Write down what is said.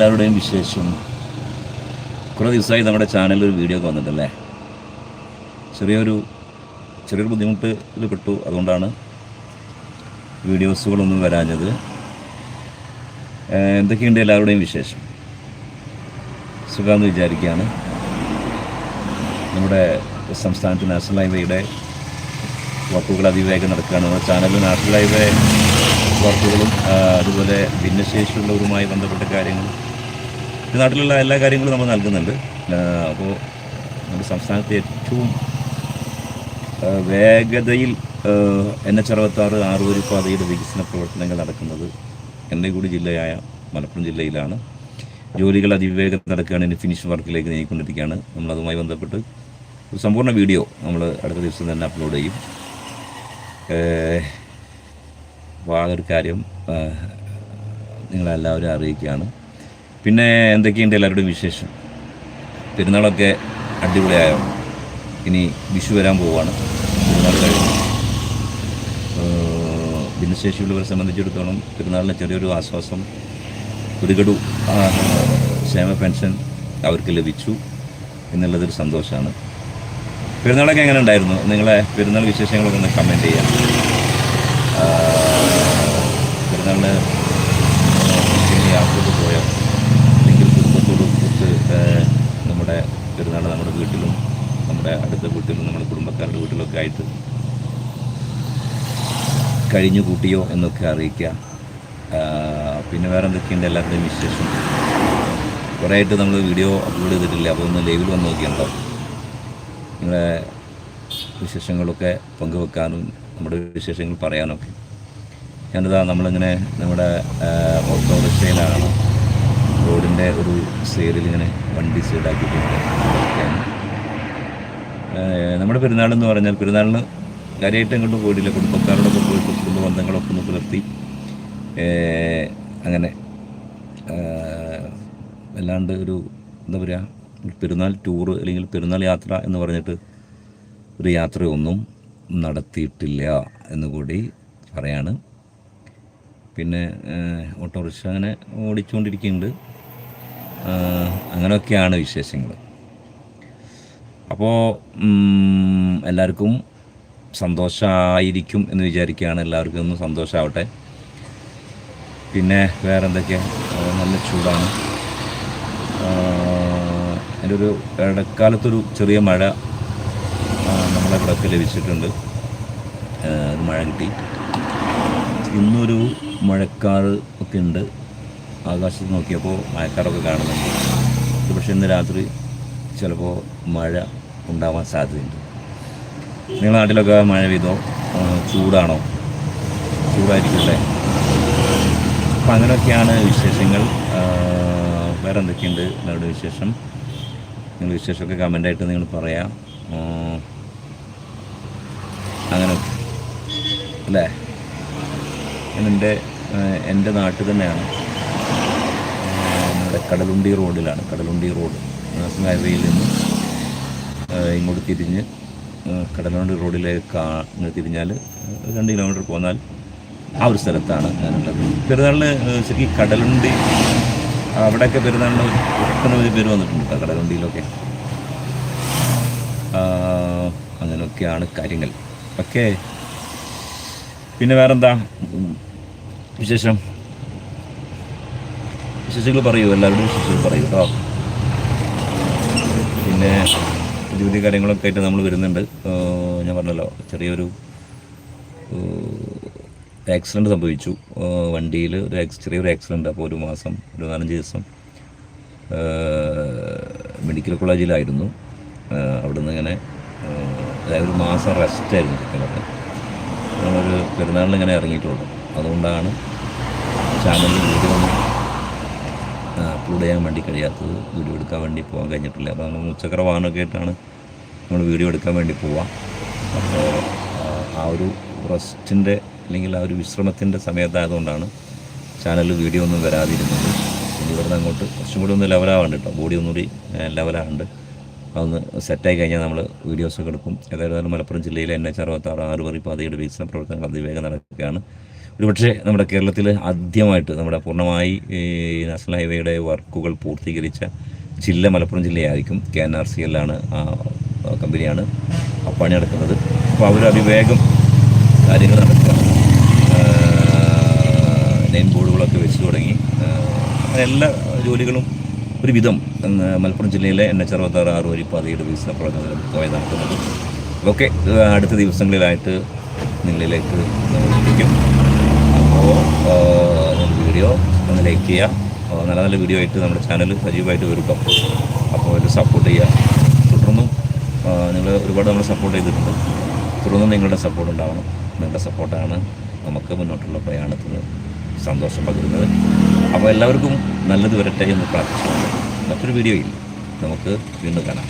എല്ലാവരുടെയും വിശേഷം. കുറേ ദിവസമായി നമ്മുടെ ചാനലിൽ ഒരു വീഡിയോ ഒക്കെ വന്നിട്ടല്ലേ? ചെറിയൊരു ചെറിയൊരു ബുദ്ധിമുട്ടിൽ പെട്ടു. അതുകൊണ്ടാണ് വീഡിയോസുകളൊന്നും വരാഞ്ഞത്. എന്തൊക്കെയുണ്ട് എല്ലാവരുടെയും വിശേഷം? സുഖമെന്ന് വിചാരിക്കുകയാണ്. നമ്മുടെ സംസ്ഥാനത്ത് നാഷണൽ ഹൈവേയുടെ വർക്കുകൾ അതിവേഗം നടക്കുകയാണ്. നമ്മുടെ ചാനലിൽ നാഷണൽ ഹൈവേ വർക്കുകളും അതുപോലെ ഭിന്നശേഷിയുള്ളവരുമായി ബന്ധപ്പെട്ട കാര്യങ്ങളും ഈ നാട്ടിലുള്ള എല്ലാ കാര്യങ്ങളും നമ്മൾ നൽകുന്നുണ്ട്. അപ്പോൾ നമ്മുടെ സംസ്ഥാനത്തെ ഏറ്റവും വേഗതയിൽ എൻ എച്ച് അറുപത്താറ് ആറുവരി പാതയുടെ വികസന പ്രവർത്തനങ്ങൾ നടക്കുന്നത് എന്റെ ജില്ലയായ മലപ്പുറം ജില്ലയിലാണ്. ജോലികൾ അതിവേഗം നടക്കുകയാണ്. ഇനി ഫിനിഷ് വർക്കിലേക്ക് നീങ്ങിക്കൊണ്ടിരിക്കുകയാണ്. നമ്മളതുമായി ബന്ധപ്പെട്ട് ഒരു സമ്പൂർണ വീഡിയോ നമ്മൾ അടുത്ത ദിവസം തന്നെ അപ്ലോഡ് ചെയ്യും. അപ്പോൾ ആ ഒരു കാര്യം നിങ്ങളെല്ലാവരും അറിയിക്കുകയാണ്. പിന്നെ എന്തൊക്കെയുണ്ട് എല്ലാവരുടെയും വിശേഷം? പെരുന്നാളൊക്കെ അടിപൊളിയായോ? ഇനി വിഷു വരാൻ പോവുകയാണ്. പെരുന്നാൾ കഴിഞ്ഞു. ഭിന്നശേഷിയുള്ളവരെ സംബന്ധിച്ചിടത്തോളം പെരുന്നാളിന് ചെറിയൊരു ആശ്വാസം ഒരു ഗഡു ക്ഷേമ പെൻഷൻ അവർക്ക് ലഭിച്ചു എന്നുള്ളതൊരു സന്തോഷമാണ്. പെരുന്നാളൊക്കെ എങ്ങനെ ഉണ്ടായിരുന്നു? നിങ്ങളെ പെരുന്നാൾ വിശേഷങ്ങളൊക്കെ ഒന്ന് കമന്റ് ചെയ്യാം. പെരുന്നാളിന് യാത്രയ്ക്ക് പോയോ അല്ലെങ്കിൽ കുടുംബത്തോട് ഒത്ത് ഏഹ്, നമ്മുടെ പെരുന്നാൾ നമ്മുടെ വീട്ടിലും നമ്മുടെ അടുത്ത വീട്ടിലും നമ്മുടെ കുടുംബക്കാരുടെ വീട്ടിലൊക്കെ ആയിട്ട് കഴിഞ്ഞു കൂട്ടിയോ എന്നൊക്കെ അറിയിക്കുക. പിന്നെ വേറെ എന്തൊക്കെയുണ്ട് എല്ലാവരുടെയും വിശേഷം? കുറേ ആയിട്ട് നമ്മൾ വീഡിയോ അപ്ലോഡ് ചെയ്തിട്ടില്ല. അപ്പോൾ ഒന്ന് ലൈവിൽ വന്ന് നോക്കിയുണ്ടോ നിങ്ങളെ വിശേഷങ്ങളൊക്കെ പങ്കുവെക്കാനും നമ്മുടെ വിശേഷങ്ങൾ പറയാനൊക്കെ. ഞാനിതാ നമ്മളിങ്ങനെ നമ്മുടെ ഓട്ടോറിക്ഷയിലാണ് റോഡിന്റെ ഒരു സൈഡിൽ ഇങ്ങനെ വണ്ടി സൈഡാക്കിയിട്ടുണ്ട് നമ്മുടെ പെരുന്നാളെന്ന് പറഞ്ഞാൽ പെരുന്നാളിന് കാര്യമായിട്ട് അങ്ങോട്ട് പോയിട്ടില്ല. കുടുംബക്കാരോടൊക്കെ പോയിട്ട് കുടുംബ ബന്ധങ്ങളൊക്കെ ഒന്ന് പുലർത്തി. അങ്ങനെ വല്ലാണ്ട് ഒരു എന്താ പറയുക പെരുന്നാൾ ടൂറ് അല്ലെങ്കിൽ പെരുന്നാൾ യാത്ര എന്ന് പറഞ്ഞിട്ട് ഒരു യാത്രയൊന്നും നടത്തിയിട്ടില്ല എന്നുകൂടി പറയാണ്. പിന്നെ ഓട്ടോറിക്ഷ അങ്ങനെ ഓടിച്ചുകൊണ്ടിരിക്കുന്നുണ്ട് അങ്ങനെയൊക്കെയാണ് വിശേഷങ്ങൾ. അപ്പോൾ എല്ലാവർക്കും സന്തോഷമായിരിക്കും എന്ന് വിചാരിക്കുകയാണ് എല്ലാവർക്കും. ഒന്ന് സന്തോഷമാവട്ടെ പിന്നെ വേറെ എന്തൊക്കെയാണ് നല്ല ചൂടാണ്. എന്റെ ഒരു ഇടക്കാലത്തൊരു ചെറിയ മഴ നമ്മളെ ഇവിടെയൊക്കെ ലഭിച്ചിട്ടുണ്ട്. മഴ കിട്ടി. ഇന്നൊരു മഴക്കാറ് ഒക്കെ ഉണ്ട്. ആകാശത്ത് നോക്കിയപ്പോൾ മഴക്കാറൊക്കെ കാണുന്നുണ്ട്. പക്ഷേ ഇന്ന് രാത്രി ചിലപ്പോൾ മഴ ഉണ്ടാവാൻ സാധ്യതയുണ്ട്. നിങ്ങളുടെ നാട്ടിലൊക്കെ മഴ പെയ്തോ? ചൂടാണോ? ചൂടായിരിക്കട്ടെ. അപ്പം അങ്ങനെയൊക്കെയാണ് വിശേഷങ്ങൾ. വേറെ എന്തൊക്കെയുണ്ട് നിങ്ങളുടെ വിശേഷം? നിങ്ങൾ വിശേഷമൊക്കെ കമന്റായിട്ട് നിങ്ങൾ പറയാം. അങ്ങനെ അല്ലേ? എന്റെ എന്റെ നാട്ടിൽ തന്നെയാണ്. നമ്മുടെ കടലുണ്ടി റോഡിലാണ്. കടലുണ്ടി റോഡ് ഹൈവേയിൽ നിന്ന് ഇങ്ങോട്ട് തിരിഞ്ഞ് കടലുണ്ടി റോഡിലേക്ക് തിരിഞ്ഞാൽ രണ്ട് കിലോമീറ്റർ പോന്നാൽ ആ ഒരു സ്ഥലത്താണ് ഞാനുള്ളത്. പെരുന്നാളിന് ശരിക്കും കടലുണ്ടി അവിടെയൊക്കെ പെരുന്നാളിന് ഒട്ടനവധി പേര് വന്നിട്ടുണ്ട് കടലുണ്ടിയിലൊക്കെ. അങ്ങനെയൊക്കെയാണ് കാര്യങ്ങൾ. ഓക്കെ. പിന്നെ വേറെന്താ? വിശേഷം? വിശേഷങ്ങൾ പറയൂ എല്ലാവരുടെയും വിശേഷങ്ങൾ പറയൂ കേട്ടോ. പിന്നെ പുതിയ കാര്യങ്ങളൊക്കെ ആയിട്ട് നമ്മൾ വരുന്നുണ്ട്. ഞാൻ പറഞ്ഞല്ലോ ചെറിയൊരു ആക്സിഡന്റ് സംഭവിച്ചു. വണ്ടിയിൽ ഒരു ചെറിയൊരു ആക്സിഡന്റ് അപ്പോൾ ഒരു മാസം ഒരു നാലഞ്ച് ദിവസം മെഡിക്കൽ കോളേജിലായിരുന്നു. അവിടുന്ന് ഇങ്ങനെ അതായത് ഒരു മാസം റെസ്റ്റ് ആയിരുന്നു ശരിക്കും പറഞ്ഞാൽ നമ്മളൊരു പെരുന്നാളിന് ഇങ്ങനെ ഇറങ്ങിയിട്ടുള്ളൂ. അതുകൊണ്ടാണ് ചാനലിൽ വീഡിയോ അപ്ലോഡ് ചെയ്യാൻ വേണ്ടി കഴിയാത്തത് വീഡിയോ എടുക്കാൻ വേണ്ടി പോകാൻ കഴിഞ്ഞിട്ടില്ല. അപ്പോൾ നമ്മൾ മുച്ചക്ര വാഹനമൊക്കെ ആയിട്ടാണ് നമ്മൾ വീഡിയോ എടുക്കാൻ വേണ്ടി പോവാം അപ്പോൾ ആ, ഒരു റെസ്റ്റിന്റെ അല്ലെങ്കിൽ ആ ഒരു വിശ്രമത്തിന്റെ സമയത്തായതുകൊണ്ടാണ് ചാനലിൽ വീഡിയോ ഒന്നും വരാതിരുന്നത്. ഇനി ഇവിടുന്ന് അങ്ങോട്ട് കുറച്ചും കൂടി ഒന്ന് ലെവലാവാണ്ട് കേട്ടോ. ബോഡി ഒന്നുകൂടി ലെവലാവുണ്ട് അതൊന്ന് സെറ്റായി കഴിഞ്ഞാൽ നമ്മൾ വീഡിയോസൊക്കെ എടുക്കും. ഏതായാലും മലപ്പുറം ജില്ലയിലെ എൻ എച്ച് അറുപത്താറ് ആറ് വരി പാതയുടെ വികസന പ്രവർത്തനങ്ങൾ അതിവേഗം നടക്കുകയാണ്. ഒരുപക്ഷെ നമ്മുടെ കേരളത്തിൽ ആദ്യമായിട്ട് നമ്മുടെ പൂർണമായി നാഷണൽ ഹൈവേയുടെ വർക്കുകൾ പൂർത്തീകരിച്ച ജില്ല മലപ്പുറം ജില്ലയായിരിക്കും കെ എൻ ആർ സി എല്ലാണ് ആ കമ്പനിയാണ് പണി നടക്കുന്നത്. അപ്പോൾ അവർ അതിവേഗം കാര്യങ്ങൾ നടക്കുക നെയിൻ ബോർഡുകളൊക്കെ വെച്ച് തുടങ്ങി. എല്ലാ ജോലികളും ഒരുവിധം മലപ്പുറം ജില്ലയിലെ എൻ എച്ച് അറുപത്താറ് ആറ് വരി പാതയുടെ വികസന പ്രവർത്തനം നടക്കുന്നത് ഓക്കെ അടുത്ത ദിവസങ്ങളിലായിട്ട് നിങ്ങളിലേക്ക് നമ്മൾ അപ്പോൾ വീഡിയോ ഒന്ന് ലൈക്ക് ചെയ്യുക നല്ല നല്ല വീഡിയോ ആയിട്ട് നമ്മുടെ ചാനൽ സജീവമായിട്ട് വരും അപ്പോൾ ഇത് സപ്പോർട്ട് ചെയ്യുക തുടർന്നും നിങ്ങൾ ഒരുപാട് നമ്മൾ സപ്പോർട്ട് ചെയ്തിട്ടുണ്ട്. തുടർന്നും നിങ്ങളുടെ സപ്പോർട്ട് ഉണ്ടാവണം. നിങ്ങളുടെ സപ്പോർട്ടാണ് നമുക്ക് മുന്നോട്ടുള്ള പ്രയാണത്തിന് സന്തോഷം പകരുന്നത്. അപ്പോൾ എല്ലാവർക്കും നല്ലത് വരട്ടെ എന്ന് പ്രാർത്ഥിച്ചുകൊണ്ട് മറ്റൊരു വീഡിയോയിൽ നമുക്ക് വീണ്ടും കാണാം.